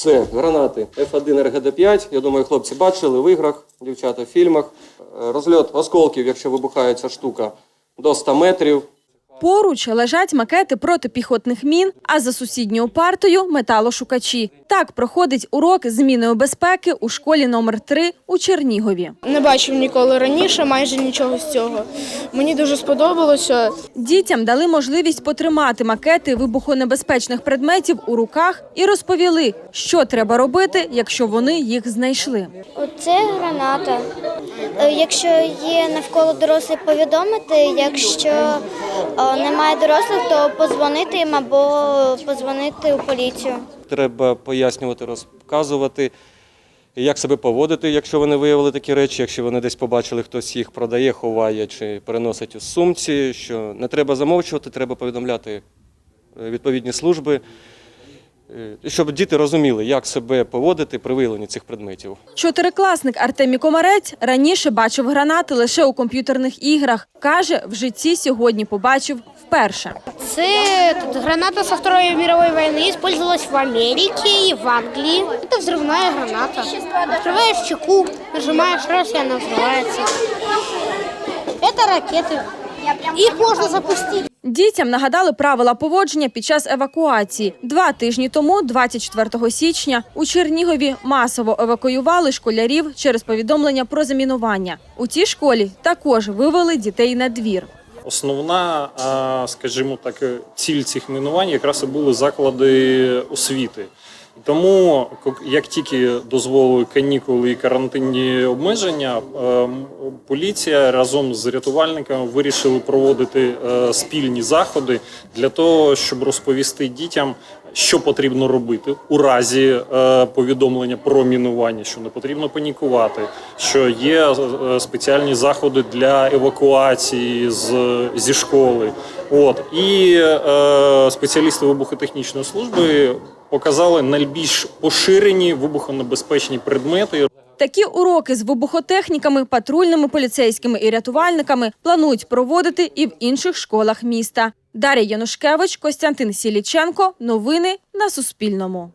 Це гранати F1 РГД-5. Я думаю, хлопці бачили в іграх, дівчата в фільмах. Е, Розльот осколків, якщо вибухає ця штука, до 100 метрів. Поруч лежать макети протипіхотних мін, а за сусідньою партою металошукачі. Так проходить урок зміною безпеки у школі номер 3 у Чернігові. Не бачив ніколи раніше, майже нічого з цього. Мені дуже сподобалося. Дітям дали можливість потримати макети вибухонебезпечних предметів у руках і розповіли, що треба робити, якщо вони їх знайшли. Оце граната. Е, Якщо є навколо дорослих, повідомити. Якщо е, немає дорослих, то позвонити їм або позвонити у поліцію. Треба пояснювати, розказувати, як себе поводити, якщо вони виявили такі речі, якщо вони десь побачили, хтось їх продає, ховає чи переносить у сумці, що не треба замовчувати, треба повідомляти е, відповідні служби, щоб діти розуміли, як себе поводити при виявленні цих предметів. Чотирикласник Артемій Комарець раніше бачив гранати лише у комп'ютерних іграх. Каже, в житті сьогодні побачив вперше. Це тут, граната со Второй мировой войны использовалась в Америке и в Англии. Это взрывная граната. Открываешь чеку, нажимаешь раз, и она взрывается. Это ракеты. Их можно запустить. Дітям нагадали правила поводження під час евакуації. Два тижні тому, 24 січня, у Чернігові масово евакуювали школярів через повідомлення про замінування. У цій школі також вивели дітей на двір. Основна, скажімо так, ціль цих мінувань якраз і були заклади освіти. Тому, як тільки дозволили канікули і карантинні обмеження, ем, поліція разом з рятувальниками вирішили проводити е, спільні заходи для того, щоб розповісти дітям, що потрібно робити у разі е, повідомлення про мінування, що не потрібно панікувати, що є е, спеціальні заходи для евакуації з, зі школи. От і е, спеціалісти вибухотехнічної служби показали найбільш поширені вибухонебезпечні предмети. Такі уроки з вибухотехніками, патрульними поліцейськими і рятувальниками планують проводити і в інших школах міста. Дар'я Янушкевич, Костянтин Сіліченко. Новини на Суспільному.